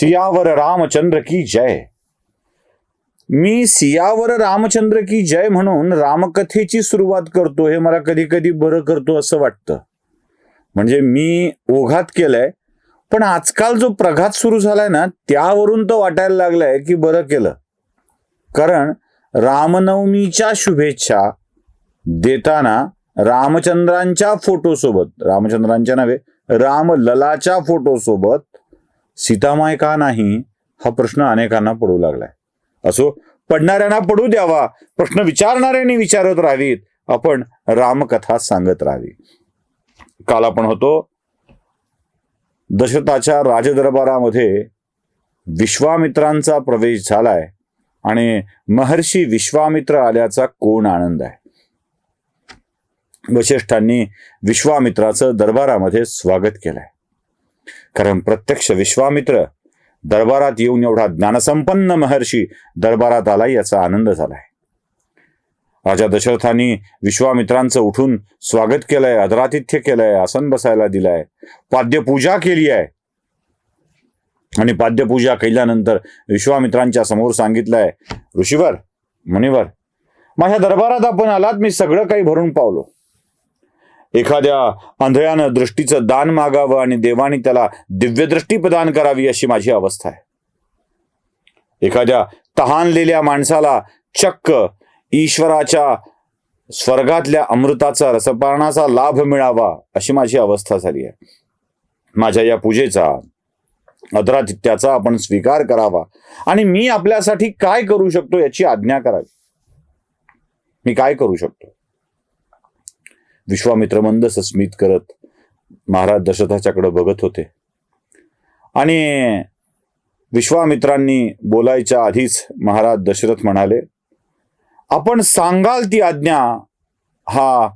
सियावर रामचंद्र की जय. मी सियावर रामचंद्र की जय म्हणून रामकथेची सुरुवात करतो हे मला कधी कधी बरं करतो असं वाटतं. म्हणजे मी ओघात केलंय पण आजकाल जो प्रघात सुरू झालाय ना त्यावरून तर वाटायला लागलाय की बरं केलं. कारण रामनवमीच्या शुभेच्छा देताना रामचंद्रांच्या फोटो सोबत रामचंद्रांच्या नव्हे रामललाच्या फोटो सोबत सीतामाय का नाही? हा प्रश्न अनेकांना पडू लागलाय. असो पडणाऱ्यांना पडू द्यावा. प्रश्न विचारणाऱ्यांनी विचारत राहावीत. आपण रामकथा सांगत राहावी. काल आपण होतो दशरथाच्या राजदरबारामध्ये विश्वामित्रांचा प्रवेश झालाय आणि महर्षी विश्वामित्र आल्याचा कोण आनंद आहे? वशिष्ठांनी विश्वामित्राचं दरबारामध्ये स्वागत केलंय. कारण प्रत्यक्ष विश्वामित्र दरबारात येऊन एवढा ज्ञानसंपन्न महर्षी दरबारात आला याचा आनंद झालाय. राजा दशरथांनी विश्वामित्रांचं उठून स्वागत केलंय अदरातिथ्य केलंय आसन बसायला दिलाय पाद्यपूजा केली आहे. आणि पाद्यपूजा केल्यानंतर विश्वामित्रांच्या समोर सांगितलंय ऋषीवर मुनिवर माझ्या दरबारात आपण आलात मी सगळं काही भरून पावलो. एखाद्या आंधळ्यानं दृष्टीचं दान मागावं आणि देवाने त्याला दिव्यदृष्टी प्रदान करावी अशी माझी अवस्था आहे. एखाद्या तहानलेल्या माणसाला चक्क ईश्वराच्या स्वर्गातल्या अमृताचा रसपानाचा लाभ मिळावा अशी माझी अवस्था झाली आहे. माझ्या या पूजेचा अदरातिथ्याचा आपण स्वीकार करावा आणि मी आपल्यासाठी काय करू शकतो याची आज्ञा करावी. मी काय करू शकतो? विश्वामित्र मंदस स्मित करत महाराज दशरथाच्याकडे बघत होते. आणि विश्वामित्रांनी बोलायच्या आधीच महाराज दशरथ म्हणाले आपण सांगाल ती आज्ञा हा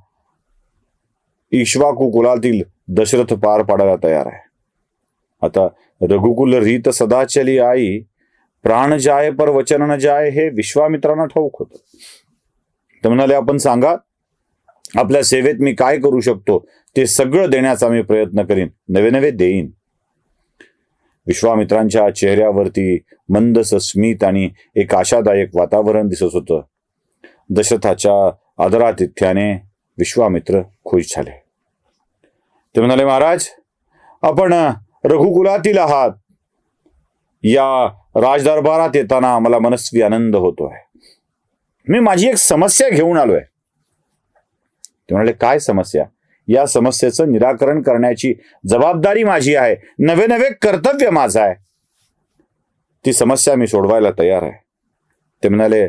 इश्वाकू कुलातील दशरथ पार पाडायला तयार आहे. आता रघुकुल रीत सदाचली आई प्राण जाय पर वचन न जाय हे विश्वामित्रांना ठाऊक होतं. तर म्हणाले आपण सांगा आपल्या सेवेत मी काय करू शकतो ते सगळं देण्याचा मी प्रयत्न करीन. नवे नवे देईन. विश्वामित्रांच्या चेहऱ्यावरती मंदस स्मित आणि एक आशादायक वातावरण दिसत होतं. दशरथाच्या आदरातिथ्याने विश्वामित्र खुश झाले. ते म्हणाले महाराज आपण रघुकुलातील आहात. या राजदरबारात येताना मला मनस्वी आनंद होतोय. मी माझी एक समस्या घेऊन आलोय. ते म्हणाले काय समस्या? या समस्येचं निराकरण करण्याची जबाबदारी माझी आहे. नवे नवे कर्तव्य माझं आहे. ती समस्या मी सोडवायला तयार आहे. ते म्हणाले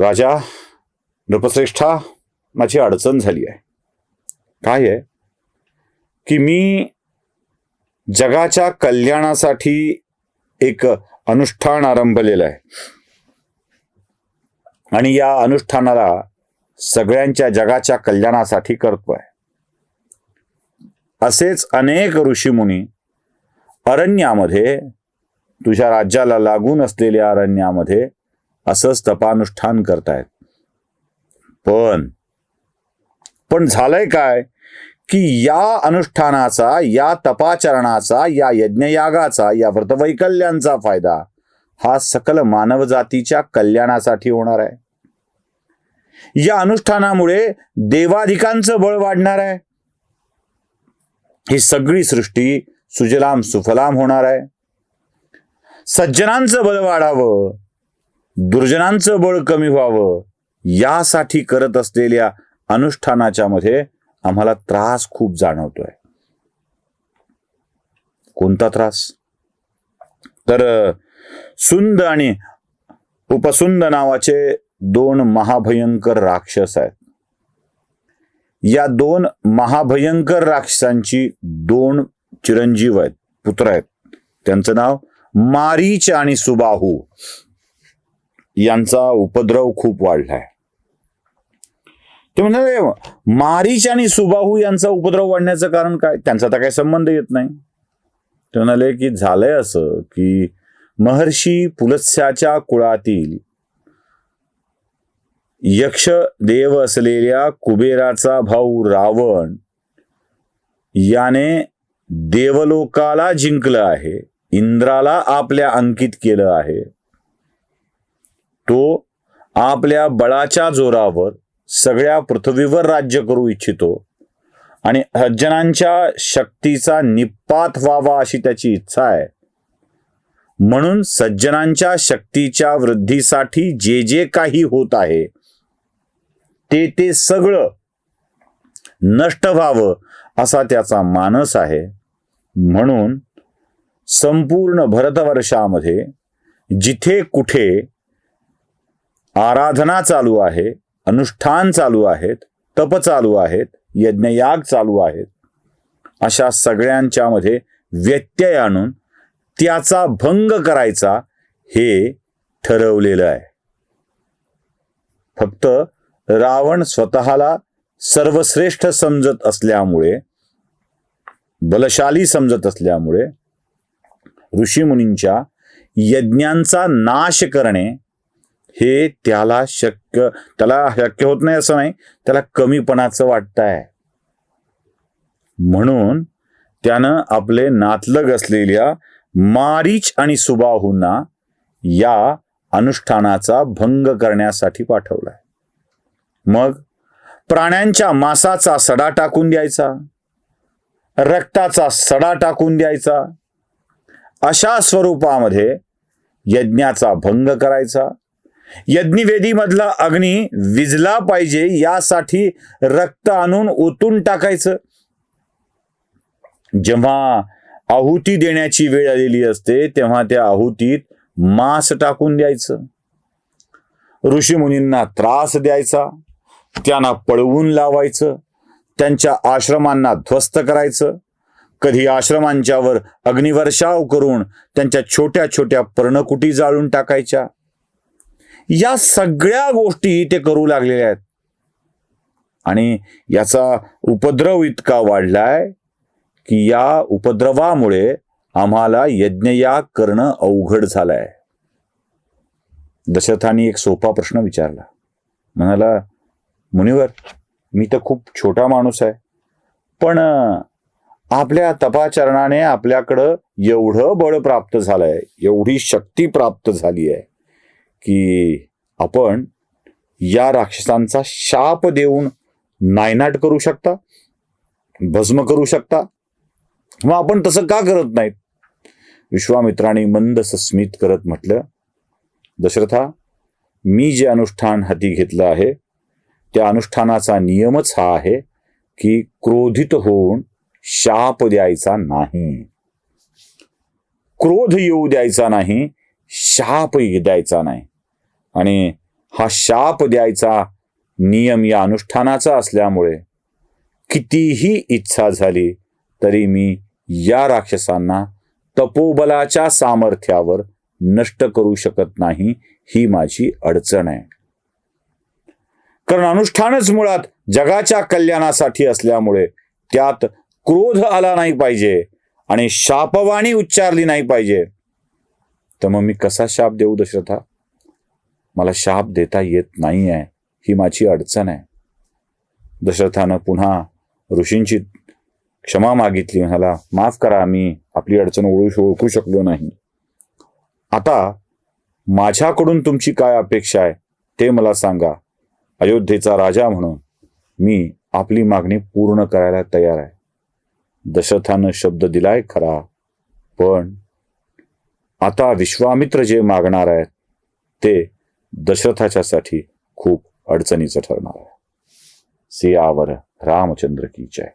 राजा नृपश्रेष्ठा माझी अडचण झाली आहे. काय आहे? की मी जगाच्या कल्याणासाठी एक अनुष्ठान आरंभलेलं आहे. आणि या अनुष्ठानाला सगळ्यांच्या जगाच्या कल्याणासाठी करतोय. असेच अनेक ऋषीमुनी अरण्यामध्ये तुझ्या राज्याला लागून असलेल्या अरण्यामध्ये असंच तपानुष्ठान करतायत. पण पण झालंय काय? की या अनुष्ठानाचा या तपाचरणाचा या यज्ञयागाचा या व्रतवैकल्यांचा फायदा हा सकल मानवजातीच्या कल्याणासाठी होणार आहे. या अनुष्ठानामुळे देवाधिकांचं बळ वाढणार आहे. ही सगळी सृष्टी सुजलाम सुफलाम होणार आहे. सज्जनांचं बळ वाढावं दुर्जनांचं बळ कमी व्हावं यासाठी करत असलेल्या अनुष्ठानाच्या मध्ये आम्हाला त्रास खूप जाणवतोय. कोणता त्रास? तर सुंद आणि उपसुंद नावाचे दोन महाभयंकर राक्षस आहेत. या दोन महाभयंकर राक्षसांची दोन चिरंजीव आहेत पुत्र आहेत. त्यांचं नाव मारीच आणि सुबाहू. यांचा उपद्रव खूप वाढलाय ते म्हणजे मारीच आणि सुबाहू यांचा उपद्रव वाढण्याचं कारण काय? त्यांचा तर काही संबंध येत नाही. ते म्हणाले की झालंय असं की महर्षी पुलस्याच्या कुळातील यक्ष देव असलेल्या कुबेराचा भाऊ रावण याने देवलोकाला जिंकलं आहे इंद्राला आपल्या अंकित केलं आहे. तो आपल्या बळाच्या जोरावर सगळ्या पृथ्वीवर राज्य करू इच्छितो आणि सज्जनांच्या शक्तीचा निपात व्हावा अशी त्याची इच्छा आहे. म्हणून सज्जनांच्या शक्तीच्या वृद्धीसाठी जे जे काही होत आहे ते ते सगळं नष्ट व्हावं असा त्याचा मानस आहे. म्हणून संपूर्ण भरतवर्षामध्ये जिथे कुठे आराधना चालू आहे अनुष्ठान चालू आहेत तप चालू आहेत यज्ञयाग चालू आहेत अशा सगळ्यांच्या मध्ये व्यत्यय आणून त्याचा भंग करायचा हे ठरवलेलं आहे. फक्त रावण स्वतःला सर्वश्रेष्ठ समजत असल्यामुळे बलशाली समजत असल्यामुळे ऋषीमुनींच्या यज्ञांचा नाश करणे हे त्याला शक्य त्याला शक्य होत नाही असं नाही त्याला कमीपणाचं वाटत आहे. म्हणून त्यानं आपले नातलग असलेल्या मारीच आणि सुबाहूंना या अनुष्ठानाचा भंग करण्यासाठी पाठवलाय. मग प्राण्यांच्या मांसाचा सडा टाकून द्यायचा रक्ताचा सडा टाकून द्यायचा अशा स्वरूपामध्ये यज्ञाचा भंग करायचा. यज्ञवेदीमधला अग्नी विजला पाहिजे यासाठी रक्त आणून ओतून टाकायचं. जेव्हा आहुती देण्याची वेळ आलेली असते तेव्हा त्या आहुतीत मांस टाकून द्यायचं. ऋषीमुनींना त्रास द्यायचा. त्यांना पळवून लावायचं त्यांच्या आश्रमांना ध्वस्त करायचं कधी आश्रमांच्यावर अग्निवर्षाव करून त्यांच्या छोट्या छोट्या पर्णकुटी जाळून टाकायच्या. या सगळ्या गोष्टी ते करू लागलेल्या आहेत. आणि याचा उपद्रव इतका वाढलाय की या उपद्रवामुळे आम्हाला यज्ञयाग करणं अवघड झालंय. दशरथाने एक सोपा प्रश्न विचारला. म्हणाला मुनिवर मी तर खूप छोटा माणूस आहे. पण आपल्या तपाचरणाने आपल्याकडं एवढं बळ प्राप्त झालंय एवढी शक्ती प्राप्त झाली आहे की आपण या राक्षसांचा शाप देऊन नायनाट करू शकता भस्म करू शकता. मग आपण तसं का करत नाहीत? विश्वामित्राने मंद स्मित करत म्हटलं दशरथा मी जे अनुष्ठान हाती घेतलं आहे त्या अनुष्ठानाचा नियमच हा आहे की क्रोधित होऊन शाप द्यायचा नाही. क्रोध येऊ द्यायचा नाही शाप द्यायचा नाही. आणि हा शाप द्यायचा नियम या अनुष्ठानाचा असल्यामुळे कितीही इच्छा झाली तरी मी या राक्षसांना तपोबलाच्या सामर्थ्यावर नष्ट करू शकत नाही ही माझी अडचण आहे. कारण अनुष्ठानच मुळात जगाच्या कल्याणासाठी असल्यामुळे त्यात क्रोध आला नाही पाहिजे आणि शापवाणी उच्चारली नाही पाहिजे. तर मग मी कसा शाप देऊ दशरथा? मला शाप देता येत नाही आहे ही माझी अडचण आहे. दशरथानं पुन्हा ऋषींची क्षमा मागितली म्हणाला माफ करा मी आपली अडचण ओळू ओळखू शकलो नाही. आता माझ्याकडून तुमची काय अपेक्षा आहे ते मला सांगा. अयोध्येचा राजा म्हणून मी आपली मागणी पूर्ण करायला तयार आहे. दशरथानं शब्द दिलाय खरा पण आता विश्वामित्र जे मागणार आहेत ते दशरथाच्यासाठी खूप अडचणीचं ठरणार आहे. सियावर रामचंद्र की जय.